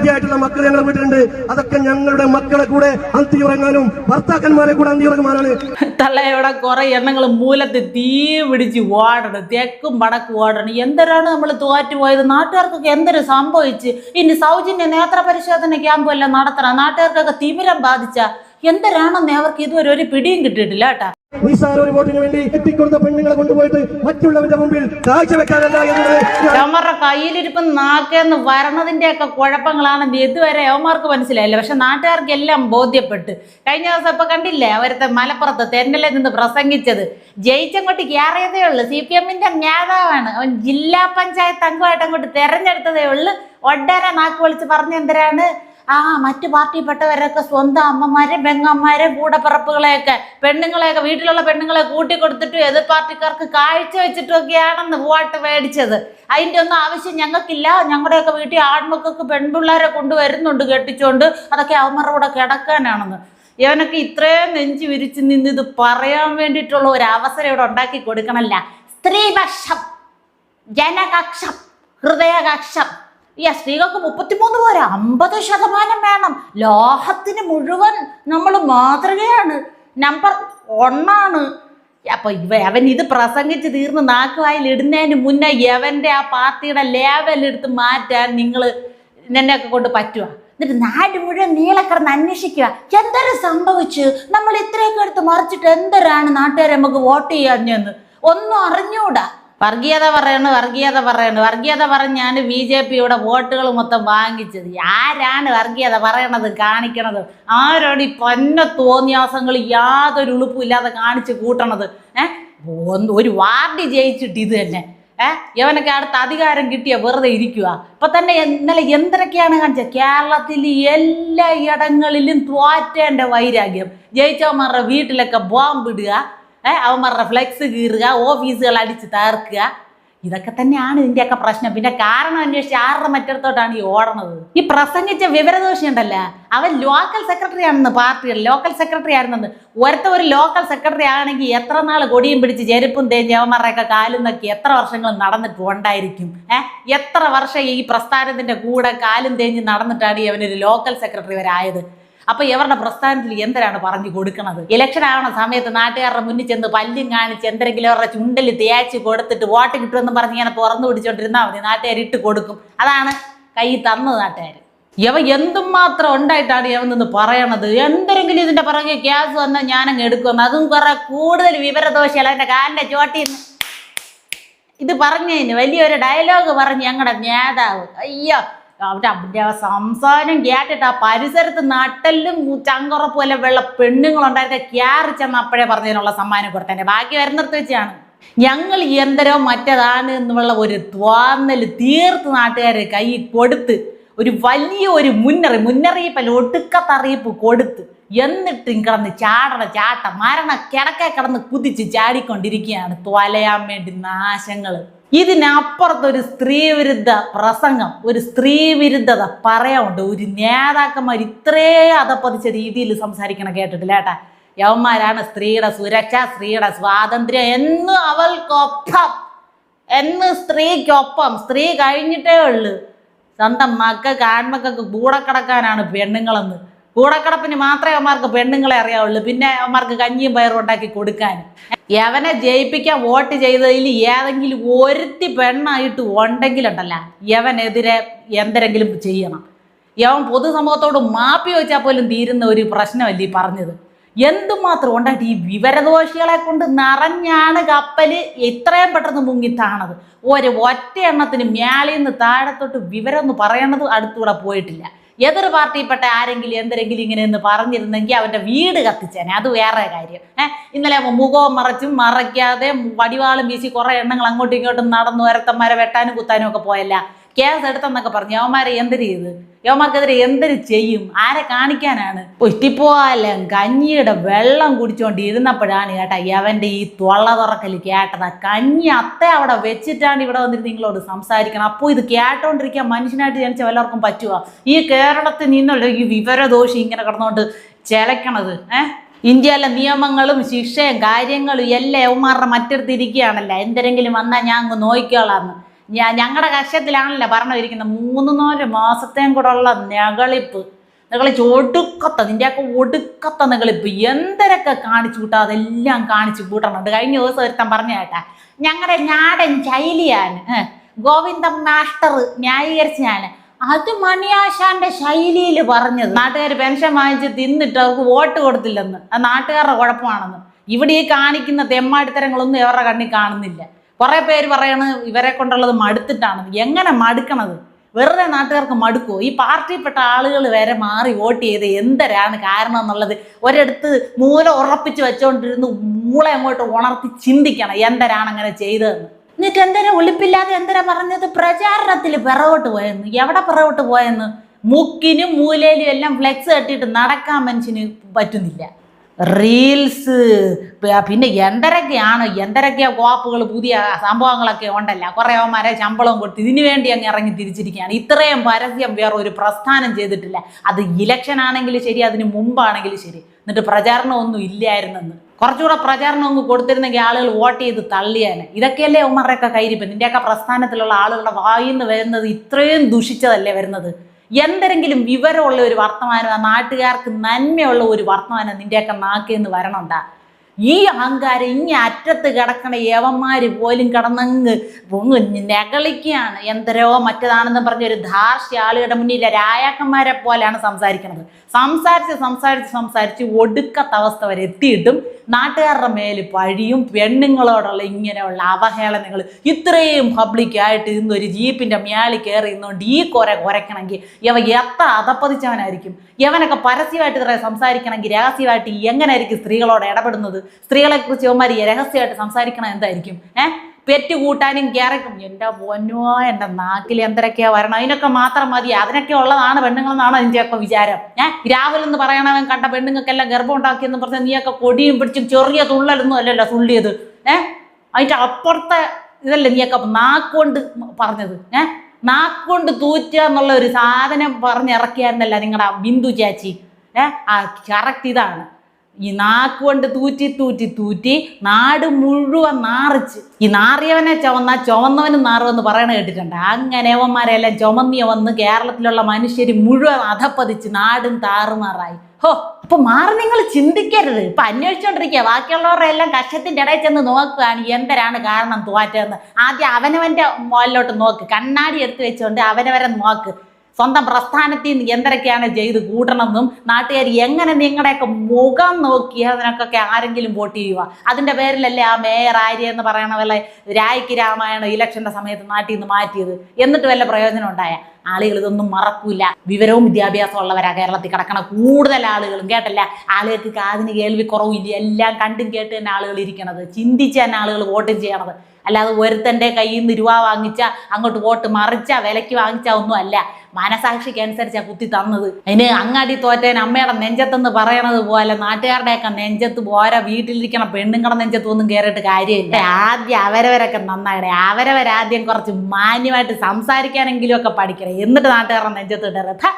പ്രായപൂർത്തിയായിട്ടുള്ള മക്കൾ ഞങ്ങളുടെ വീട്ടിലുണ്ട്. അതൊക്കെ ഞങ്ങളുടെ മക്കളെ കൂടെ അന്തി ഉറങ്ങാനും ഭർത്താക്കന്മാരെ കൂടെ അന്തി ഉറങ്ങാനാണ് തള്ളയുടെ കുറെ എണ്ണങ്ങൾ മൂലത്ത് തീ പിടിച്ച് ഓടണം തെക്കും വടക്കും ഓടണം എന്തരാണ് നമ്മൾ തോറ്റുപോയത് നാട്ടുകാർക്കൊക്കെ എന്തൊരു സംഭവിച്ച്? ഇനി സൗജന്യ നേത്ര പരിശോധന ക്യാമ്പ് എല്ലാം നടത്തണം. നാട്ടുകാർക്കൊക്കെ തിമിരം ബാധിച്ച എന്തരാണെന്ന് അവർക്ക് ഇതുവരെ ഒരു പിടിയും കിട്ടിയിട്ടില്ല കേട്ടാ. നിസാര ഒരു വോട്ടിന് വേണ്ടി എത്തിക്കൊടുത്ത പെണ്ണുങ്ങളെ കൊണ്ടുപോയിട്ട് മറ്റുള്ളവരുടെ മുമ്പിൽ കാഴ്ചവെക്കാനല്ല എന്നുള്ളത് കയ്യിലിരിപ്പം നാക്കേന്ന് വരണതിന്റെ ഒക്കെ കുഴപ്പങ്ങളാണ് ഇതുവരെ യവന്മാർക്ക് മനസ്സിലായില്ല. പക്ഷെ നാട്ടുകാർക്ക് എല്ലാം ബോധ്യപ്പെട്ട്. കഴിഞ്ഞ ദിവസം ഇപ്പൊ കണ്ടില്ലേ അവരത്തെ മലപ്പുറത്ത് തെന്നലെ നിന്ന് പ്രസംഗിച്ചത്. ജയിച്ചങ്ങോട്ട് കയറിയതേ ഉള്ളൂ. സി പി എമ്മിന്റെ നേതാവാണ്. അവൻ ജില്ലാ പഞ്ചായത്ത് അംഗമായിട്ട് അങ്ങോട്ട് തെരഞ്ഞെടുത്തതേ ഉള്ളൂ. ഒട്ടേറെ നാക്ക് വിളിച്ച് പറഞ്ഞെന്തരാണ് ആ മറ്റു പാർട്ടിപ്പെട്ടവരൊക്കെ സ്വന്തം അമ്മമാരെ പെങ്ങന്മാരെ കൂടപ്പിറപ്പുകളെയൊക്കെ പെണ്ണുങ്ങളെയൊക്കെ വീട്ടിലുള്ള പെണ്ണുങ്ങളെ കൂട്ടി കൊടുത്തിട്ടും എതിർ പാർട്ടിക്കാർക്ക് കാഴ്ച വെച്ചിട്ടൊക്കെയാണെന്ന് പൂവാട്ട് മേടിച്ചത്. അതിന്റെ ഒന്നും ആവശ്യം ഞങ്ങൾക്കില്ല. ഞങ്ങളുടെയൊക്കെ വീട്ടിൽ ആൺമക്കൾക്ക് പെൺപിള്ളേരെ കൊണ്ടുവരുന്നുണ്ട് കെട്ടിച്ചുകൊണ്ട് അതൊക്കെ അവന്മാരുടെ കൂടെ കിടക്കാനാണെന്ന്. ഇവനൊക്കെ ഇത്രയും നെഞ്ചു വിരിച്ച് നിന്ന് ഇത് പറയാൻ വേണ്ടിയിട്ടുള്ള ഒരു അവസരം ഇവിടെ ഉണ്ടാക്കി കൊടുക്കണമല്ല സ്ത്രീപക്ഷം ജനകക്ഷം ഹൃദയകക്ഷം. ഈ അസ്ത്രീകൾക്ക് മുപ്പത്തിമൂന്ന് പോരാ. അമ്പത് ശതമാനം വേണം. ലോഹത്തിന് മുഴുവൻ നമ്മൾ മാതൃകയാണ്. നമ്പർ ഒന്നാണ്. അപ്പൊ ഇവ അവൻ ഇത് പ്രസംഗിച്ച് തീർന്ന് നാക്കുവായിൽ ഇടുന്നതിന് മുന്നേ യവന്റെ ആ പാർട്ടിയുടെ ലേവൽ എടുത്ത് മാറ്റാൻ നിങ്ങൾ എന്നെയൊക്കെ കൊണ്ട് പറ്റുക എന്നിട്ട് നാട് മുഴുവൻ നീളക്കിടന്ന് അന്വേഷിക്കുക. എന്തൊരു സംഭവിച്ചു? നമ്മൾ ഇത്രയൊക്കെ എടുത്ത് മറിച്ചിട്ട് എന്തൊരാണ് നാട്ടുകാരെ നമുക്ക് വോട്ട് ചെയ്യാഞ്ഞെന്ന്? ഒന്നും അറിഞ്ഞൂടാ. വർഗീയത പറയണ് വർഗീയത പറയണ് വർഗീയത പറഞ്ഞാണ് ബി ജെ പിയുടെ വോട്ടുകൾ മൊത്തം വാങ്ങിച്ചത്. ആരാണ് വർഗീയത പറയണത് കാണിക്കണത്? ആരോട് ഈ പൊന്ന തോന്നിയാസങ്ങൾ യാതൊരു ഉളുപ്പുമില്ലാതെ കാണിച്ച് കൂട്ടണത്? ഏഹ് ഒരു വാർഡ് ജയിച്ചിട്ട് ഇത് തന്നെ. ഏഹ് ഇവനൊക്കെ അടുത്ത അധികാരം കിട്ടിയ വെറുതെ ഇരിക്കുക ഇപ്പൊ തന്നെ ഇന്നലെ എന്തൊക്കെയാണ് കാണിച്ചത്? കേരളത്തിൽ എല്ലാ ഇടങ്ങളിലും തോറ്റേണ്ട വൈരാഗ്യം. ജയിച്ചവന്മാരുടെ വീട്ടിലൊക്കെ ബോംബിടുക അവന്മാരുടെ ഫ്ലെക്സ് കീറുക ഓഫീസുകൾ അടിച്ച് തകർക്കുക. ഇതൊക്കെ തന്നെയാണ് ഇതിന്റെയൊക്കെ പ്രശ്നം. പിന്നെ കാരണം അന്വേഷിച്ച് ആരുടെ മറ്റിടത്തോട്ടാണ് ഈ ഓടണത്? ഈ പ്രസംഗിച്ച വിവരദോഷി ഉണ്ടല്ലോ? അവൻ ലോക്കൽ സെക്രട്ടറി ആണെന്ന് പാർട്ടിയുടെ ലോക്കൽ സെക്രട്ടറി ആയിരുന്നെന്ന്. ഒരുത്ത ഒരു ലോക്കൽ സെക്രട്ടറി ആണെങ്കിൽ എത്ര നാൾ കൊടിയും പിടിച്ച് ചെരുപ്പും തേഞ്ഞ് കാലും നക്കി എത്ര വർഷങ്ങൾ നടന്നിട്ട് ഉണ്ടായിരിക്കും? ഏഹ് എത്ര വർഷം ഈ പ്രസ്ഥാനത്തിന്റെ കൂടെ കാലും തേഞ്ഞ് നടന്നിട്ടാണ് അവനൊരു ലോക്കൽ സെക്രട്ടറി വരെ ആയത്? അപ്പൊ ഇവരുടെ പ്രസ്ഥാനത്തിൽ എന്തരാണ് പറഞ്ഞു കൊടുക്കുന്നത് ഇലക്ഷൻ ആവണ സമയത്ത് നാട്ടുകാരുടെ മുന്നിൽ ചെന്ന് പല്ലും കാണിച്ച് എന്തെങ്കിലും അവരുടെ ചുണ്ടൽ തേച്ച് കൊടുത്തിട്ട് വോട്ട് കിട്ടുമെന്ന് പറഞ്ഞ് ഇങ്ങനെ തുറന്നു പിടിച്ചോണ്ടിരുന്നാൽ മതി. നാട്ടുകാർ ഇട്ട് കൊടുക്കും. അതാണ് കൈ തന്നത് നാട്ടുകാർ ഇവ എന്തും മാത്രം ഉണ്ടായിട്ടാണ് ഇവൻ നിന്ന് പറയണത്. എന്തെങ്കിലും ഇതിന്റെ പുറകെ ഗ്യാസ് വന്നാൽ ഞാനങ്ങ് എടുക്കുമെന്ന്. അതും കുറെ കൂടുതൽ വിവരദോഷികൾ അതിന്റെ കാലിന്റെ ചോട്ടി ഇത് പറഞ്ഞതിന് വലിയൊരു ഡയലോഗ് പറഞ്ഞ് ഞങ്ങളുടെ നേതാവ് അയ്യോ അവരുടെ അവന്റെ സംസാരം കേട്ടിട്ട് ആ പരിസരത്ത് നട്ടലും ചങ്കുറപ്പും പോലെ വെള്ള പെണ്ണുങ്ങളുണ്ടായിരുന്ന ക്യാറി ചെന്ന് അപ്പോഴേ പറഞ്ഞതിനുള്ള സമ്മാനം കൊടുത്തന്നെ ബാക്കി വരുന്നിടത്ത് വെച്ചാണ്. ഞങ്ങൾ എന്തരോ മറ്റേതാണ് എന്നുള്ള ഒരു ത്വാന്നൽ തീർത്ത് നാട്ടുകാരെ കൈ കൊടുത്ത് ഒരു വലിയ ഒരു മുന്നറി മുന്നറിയിപ്പല്ല ഒടുക്കത്തറിയിപ്പ് കൊടുത്ത് എന്നിട്ടും കിടന്ന് ചാടണ ചാട്ട മരണ കിടക്കെ കിടന്ന് കുതിച്ച് ചാടിക്കൊണ്ടിരിക്കുകയാണ്. തൊലയാൻ വേണ്ടി നാശങ്ങൾ ഇതിനപ്പുറത്ത് സ്ത്രീവിരുദ്ധ സ്ത്രീ വിരുദ്ധ പ്രസംഗം ഒരു സ്ത്രീ വിരുദ്ധത പറയാനുണ്ട്. ഒരു നേതാക്കന്മാർ ഇത്രേ അതപ്പതിച്ച രീതിയിൽ സംസാരിക്കണം കേട്ടിട്ടില്ല ഏട്ടാ യവന്മാരാണ് സ്ത്രീയുടെ സുരക്ഷ സ്ത്രീയുടെ സ്വാതന്ത്ര്യം എന്ന് അവൾക്കൊപ്പം എന്ന് സ്ത്രീക്കൊപ്പം സ്ത്രീ കഴിഞ്ഞിട്ടേ ഉള്ളു. സ്വന്തം മക്കൾക്ക് ആൺമക്കൾക്ക് കൂടെ കിടക്കാനാണ് പെണ്ണുങ്ങളെന്ന്. കൂടക്കിടപ്പിന് മാത്രമേ അവന്മാർക്ക് പെണ്ണുങ്ങളെ അറിയാവുള്ളൂ. പിന്നെ അവന്മാർക്ക് കഞ്ഞിയും പയറും ഉണ്ടാക്കി കൊടുക്കാൻ. യവനെ ജയിപ്പിക്കാൻ വോട്ട് ചെയ്തതിൽ ഏതെങ്കിലും ഒരുത്തി പെണ്ണായിട്ട് ഉണ്ടെങ്കിലുണ്ടല്ല യവനെതിരെ എന്തെങ്കിലും ചെയ്യണം. യവൻ പൊതുസമൂഹത്തോട് മാപ്പി വെച്ചാൽ പോലും തീരുന്ന ഒരു പ്രശ്നമല്ലേ ഈ പറഞ്ഞത്. എന്തുമാത്രം ഉണ്ടായിട്ട് ഈ വിവരദോഷികളെ കൊണ്ട് നിറഞ്ഞാണ് കപ്പൽ ഇത്രയും പെട്ടെന്ന് മുങ്ങി താണത്. ഒരു ഒറ്റ എണ്ണത്തിന് മേളിൽ നിന്ന് താഴത്തോട്ട് വിവരം എന്ന് പറയണത് അടുത്തൂടെ പോയിട്ടില്ല. എതിർ പാർട്ടിയിൽപ്പെട്ട ആരെങ്കിലും എന്തെങ്കിലും ഇങ്ങനെ എന്ന് പറഞ്ഞിരുന്നെങ്കിൽ അവന്റെ വീട് കത്തിച്ചേനെ. അത് വേറെ കാര്യം. ഏഹ് ഇന്നലെ മുഖവും മറച്ചും മറയ്ക്കാതെ വടിവാളും വീശി കുറേ എണ്ണങ്ങൾ അങ്ങോട്ടും ഇങ്ങോട്ടും നടന്നു ഒരത്തന്മാരെ വെട്ടാനും കുത്താനും ഒക്കെ പോയല്ല. കേസ് എടുത്തെന്നൊക്കെ പറഞ്ഞു. അവന്മാരെ എന്തിനു ചെയ്ത്? യവന്മാർക്കെതിരെ എന്തിനു ചെയ്യും? ആരെ കാണിക്കാനാണ്? ഇഷ്ടിപ്പോലും കഞ്ഞിയുടെ വെള്ളം കുടിച്ചുകൊണ്ട് ഇരുന്നപ്പോഴാണ് കേട്ടാ യവന്റെ ഈ തൊള്ള തുറക്കൽ കേട്ടത്. കഞ്ഞി അത്ത അവിടെ വെച്ചിട്ടാണ് ഇവിടെ വന്നിട്ട് നിങ്ങളോട് സംസാരിക്കണം. അപ്പോൾ ഇത് കേട്ടോണ്ടിരിക്കാൻ മനുഷ്യനായിട്ട് ജനിച്ച വല്ലവർക്കും പറ്റുക ഈ കേരളത്തിൽ നിന്നുള്ള ഈ വിവരദോഷി ഇങ്ങനെ കിടന്നുകൊണ്ട് ചിലക്കണത് ഏഹ് ഇന്ത്യയിലെ നിയമങ്ങളും ശിക്ഷയും കാര്യങ്ങളും എല്ലാം യവന്മാരുടെ മറ്റടുത്ത് ഇരിക്കുകയാണല്ലോ. എന്തെങ്കിലും വന്നാൽ ഞാൻ അങ്ങ് നോക്കിക്കോളാന്ന് ഞാ- ഞങ്ങളുടെ കക്ഷത്തിലാണല്ലോ പറഞ്ഞിരിക്കുന്നത് മൂന്ന് നാല് മാസത്തെയും കൂടെ ഉള്ള നെകളിപ്പ് നെകളിച്ച് ഒടുക്കത്ത നിന്റെയൊക്കെ ഒടുക്കത്ത നിങ്ങളിപ്പ് എന്തരൊക്കെ കാണിച്ചു കൂട്ടാ അതെല്ലാം കാണിച്ചു കൂട്ടണുണ്ട്. കഴിഞ്ഞ ദിവസം ഒരുത്തൻ പറഞ്ഞ കേട്ടാ ഞങ്ങളുടെ ഞാടൻ ശൈലിയാണ് ഗോവിന്ദൻ മാസ്റ്റർ ന്യായീകരിച്ച് ഞാൻ അത് മണിയാശാന്റെ ശൈലിയിൽ പറഞ്ഞത്. നാട്ടുകാർ പെൻഷൻ വാങ്ങിച്ച് തിന്നിട്ട് അവർക്ക് വോട്ട് കൊടുത്തില്ലെന്ന്. അത് നാട്ടുകാരുടെ കുഴപ്പമാണെന്ന്. ഇവിടെ ഈ കാണിക്കുന്ന തെമ്മാടിത്തരങ്ങളൊന്നും ഇവരുടെ കണ്ണിൽ കാണുന്നില്ല. കുറെ പേര് പറയണ് ഇവരെ കൊണ്ടുള്ളത് മടുത്തിട്ടാണ്. എങ്ങനെ മടുക്കണത്? വെറുതെ നാട്ടുകാർക്ക് മടുക്കുമോ ഈ പാർട്ടിയിൽപ്പെട്ട ആളുകൾ വരെ മാറി വോട്ട് ചെയ്ത് എന്തരാണ് കാരണം എന്നുള്ളത് ഒരിടത്ത് മൂല ഉറപ്പിച്ച് വെച്ചോണ്ടിരുന്ന് മൂളെ അങ്ങോട്ട് ഉണർത്തി ചിന്തിക്കണം എന്തരാണ് അങ്ങനെ ചെയ്തതെന്ന്. എന്നിട്ട് എന്തരാ ഒളിപ്പില്ലാതെ എന്തരാ പറഞ്ഞത്? പ്രചാരണത്തിൽ പിറകോട്ട് പോയെന്ന്. എവിടെ പിറകോട്ട് പോയെന്ന്? മുക്കിനും മൂലയിലും എല്ലാം ഫ്ലെക്സ് കെട്ടിയിട്ട് നടക്കാൻ മനുഷ്യന് പറ്റുന്നില്ല. റീൽസ് പിന്നെ എന്തരൊക്കെയാണ് എന്തരൊക്കെയാ കോപ്പുകൾ പുതിയ സംഭവങ്ങളൊക്കെ ഉണ്ടല്ല. കുറേ അവന്മാരെ ശമ്പളം കൊടുത്ത് ഇതിനു വേണ്ടി അങ്ങ് ഇറങ്ങി തിരിച്ചിരിക്കുകയാണ്. ഇത്രയും പരസ്യം വേറെ ഒരു പ്രസ്ഥാനം ചെയ്തിട്ടില്ല. അത് ഇലക്ഷൻ ആണെങ്കിലും ശരി അതിന് മുമ്പാണെങ്കിലും ശരി. എന്നിട്ട് പ്രചാരണമൊന്നും ഇല്ലായിരുന്നെന്ന്. കുറച്ചുകൂടെ പ്രചാരണം അങ്ങ് കൊടുത്തിരുന്നെങ്കിൽ ആളുകൾ വോട്ട് ചെയ്ത് തള്ളിയാണ് ഇതൊക്കെയല്ലേ ഉമ്മറൊക്കെ കയ്യിരിപ്പ് നിന്റെയൊക്കെ പ്രസ്ഥാനത്തിലുള്ള ആളുകളുടെ വായിന്ന് വരുന്നത് ഇത്രയും ദുഷിച്ചതല്ലേ വരുന്നത്? എന്തെങ്കിലും വിവരമുള്ള ഒരു വർത്തമാനം ആ നാട്ടുകാർക്ക് നന്മയുള്ള ഒരു വർത്തമാനം നിന്റെയൊക്കെ നാക്കിന്ന് വരണണ്ടാ. ഈ അഹങ്കാരം ഇങ്ങനെ അറ്റത്ത് കിടക്കണ യവന്മാർ പോലും കിടന്നങ്ങ് നെകളിക്കുകയാണ്. എന്തരോ മറ്റതാണെന്ന് പറഞ്ഞ ഒരു ധാർഷ്യ ആളുകളുടെ മുന്നിലെ രായാക്കന്മാരെ പോലെയാണ് സംസാരിക്കുന്നത് സംസാരിച്ച് സംസാരിച്ച് സംസാരിച്ച് ഒടുക്കത്ത അവസ്ഥ വരെ എത്തിയിട്ടും നാട്ടുകാരുടെ മേൽ പഴിയും പെണ്ണുങ്ങളോടുള്ള ഇങ്ങനെയുള്ള അവഹേളനങ്ങൾ ഇത്രയും പബ്ലിക്കായിട്ട് ഇന്ന് ഒരു ജീപ്പിന്റെ മേളിൽ കയറി ഇന്നുകൊണ്ട് ഈ കുര കുരയ്ക്കണമെങ്കിൽ ഇവ എത്ര അതപ്പതിച്ചവനായിരിക്കും ഇവനൊക്കെ പരസ്യമായിട്ട് ഇത്ര സംസാരിക്കണമെങ്കിൽ രഹസ്യമായിട്ട് എങ്ങനെയായിരിക്കും സ്ത്രീകളോട് ഇടപെടുന്നത്? സ്ത്രീകളെക്കുറിച്ച് ഇവന്മാർ രഹസ്യമായിട്ട് സംസാരിക്കണം എന്തായിരിക്കും? ഏഹ് പെറ്റ് കൂട്ടാനും കയറക്കും എന്റെ പൊന്നോ എന്റെ നാക്കിൽ എന്തൊക്കെയാ വരണം? അതിനൊക്കെ മാത്രം മതി. അതിനൊക്കെ ഉള്ളതാണ് പെണ്ണുങ്ങളെന്നാണ് അതിന്റെയൊക്കെ വിചാരം. ഏഹ് രാവിലെന്ന് പറയണവൻ കണ്ട പെണ്ണുങ്ങൾക്കെല്ലാം ഗർഭം ഉണ്ടാക്കിയെന്ന് പറഞ്ഞാൽ നീയൊക്കെ കൊടിയും പിടിച്ചും ചെറിയ തുള്ളലൊന്നും അല്ലല്ലോ തുള്ളിയത്. ഏഹ് അതിന്റെ അപ്പുറത്തെ ഇതല്ലേ നീയൊക്കെ നാക്കുകൊണ്ട് പറഞ്ഞത്. ഏഹ് നാക്കുകൊണ്ട് തൂറ്റുക എന്നുള്ള ഒരു സാധനം പറഞ്ഞിറക്കിയായിരുന്നല്ല നിങ്ങളുടെ ബിന്ദു ചാച്ചി. ഏഹ് ആ കറക്റ്റ് ഇതാണ്. ഈ നാക്കുകൊണ്ട് തൂറ്റി തൂറ്റി തൂറ്റി നാട് മുഴുവൻ നാറിച്ച്. ഈ നാറിയവനെ ചുവന്ന ചുവന്നവന് നാറുമെന്ന് പറയണ കേട്ടിട്ടുണ്ട്. അങ്ങനെ അവന്മാരെല്ലാം ചുമന്നിയ വന്ന് കേരളത്തിലുള്ള മനുഷ്യർ മുഴുവൻ അധപ്പതിച്ച് നാടും താറുമാറായി ഹോ അപ്പൊ മാറി നിങ്ങൾ ചിന്തിക്കരുത്. ഇപ്പൊ അന്വേഷിച്ചോണ്ടിരിക്കുക. ബാക്കിയുള്ളവരുടെ എല്ലാം കക്ഷത്തിന്റെ ഇടയിൽ ചെന്ന് നോക്കുകയാണ് എന്തരാണ് കാരണം തോറ്റെന്ന് ആദ്യം അവനവന്റെ മോലിലോട്ട് നോക്ക്. കണ്ണാടി എടുത്ത് വെച്ചുകൊണ്ട് അവനവരെ നോക്ക്. സ്വന്തം പ്രസ്ഥാനത്തിൽ നിന്ന് എന്തൊക്കെയാണ് ചെയ്ത് കൂട്ടണമെന്നും നാട്ടുകാർ എങ്ങനെ നിങ്ങളുടെയൊക്കെ മുഖം നോക്കി അതിനൊക്കെ ആരെങ്കിലും വോട്ട് ചെയ്യുക അതിന്റെ പേരിലല്ലേ ആ മേയർ ആര്യ എന്ന് പറയണ വല്ല രായ്ക്ക് രാമായണ ഇലക്ഷന്റെ സമയത്ത് നാട്ടിൽ നിന്ന് മാറ്റിയത്? എന്നിട്ട് വല്ല പ്രയോജനം ഉണ്ടായ? ആളുകൾ ഇതൊന്നും മറക്കൂല. വിവരവും വിദ്യാഭ്യാസവും ഉള്ളവരാ കേരളത്തിൽ കിടക്കണ കൂടുതൽ ആളുകളും. കേട്ടല്ല? ആളുകൾക്ക് കാതിന് കേൾവി കുറവില്ല എല്ലാം കണ്ടും കേട്ട് തന്നെ ആളുകൾ ഇരിക്കണത്. ചിന്തിച്ച് തന്നെ ആളുകൾ വോട്ടും ചെയ്യണത്. അല്ലാതെ ഒരുത്തന്റെ കയ്യിൽ നിന്ന് രൂപ വാങ്ങിച്ച അങ്ങോട്ട് വോട്ട് മറിച്ച വിലയ്ക്ക് വാങ്ങിച്ച ഒന്നും അല്ല. മനസാക്ഷിക്ക് അനുസരിച്ചാ കുത്തി തന്നത്. അതിന് അങ്ങാടി തോറ്റേൻ അമ്മയുടെ നെഞ്ചത്തെന്ന് പറയണത് പോലെ നാട്ടുകാരുടെയൊക്കെ നെഞ്ചത്ത് പോരാ വീട്ടിലിരിക്കണ പെണ്ണുങ്ങളുടെ നെഞ്ചത്ത് ഒന്നും കയറിയിട്ട് കാര്യമില്ല. ആദ്യം അവരവരൊക്കെ നന്നായിടെ. അവരവരാദ്യം കുറച്ച് മാന്യമായിട്ട് സംസാരിക്കാനെങ്കിലും ഒക്കെ പഠിക്കണം. എന്നിട്ട് നാട്ടുകാരുടെ നെഞ്ചത്ത് ഇടരുത്.